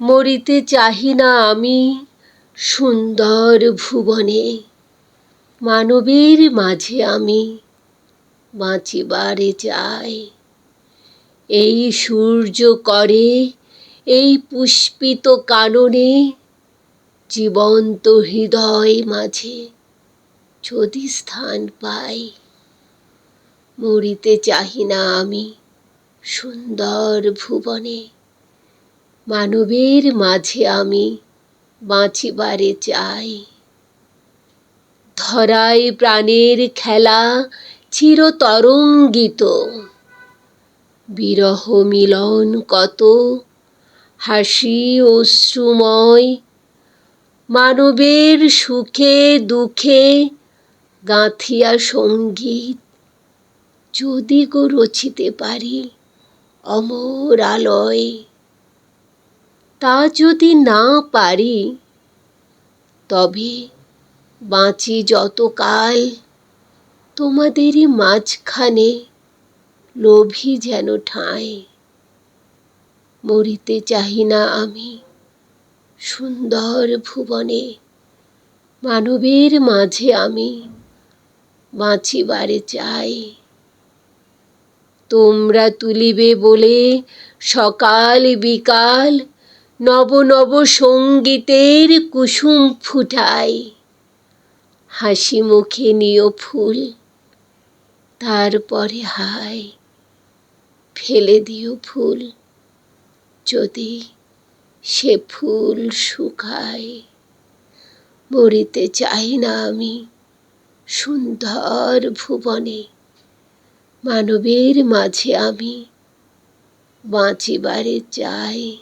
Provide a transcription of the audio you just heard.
মরিতে চাহি না আমি সুন্দর ভুবনে। মানবের মাঝে আমি বাঁচিবারে চাই। এই সূর্য করে, এই পুষ্পিত কাননে, জীবন্ত হৃদয় মাঝে যদি স্থান পাই। মরিতে চাহি না আমি সুন্দর ভুবনে। মানবের মাঝে আমি বাঁচিবারে চাই। ধরায় প্রাণের খেলা চিরতরঙ্গিত। বিরহ মিলন কত, হাসি অশ্রুময়। মানবের সুখে দুঃখে গাঁথিয়া সংগীত। যদি গো রচিতে পারি অমর আলয়। তা যদি না পারি, তবে বাঁচি যতকাল তোমাদেরই মাঝখানে লোভী যেন ঠাঁই। মরিতে চাহি না আমি সুন্দর ভুবনে, মানবের মাঝে আমি বাঁচিবারে চাই। তোমরা তুলিবে বলে সকাল বিকাল নব নব সঙ্গীতের কুসুম ফুটাই হাসি মুখে নিও ফুল, তারপরে হায়, ফেলে দিও ফুল। যদি সে ফুল শুকায়, মরিতে চাই না আমি সুন্দর ভুবনে। মানবের মাঝে আমি বাঁচিবারে চাই।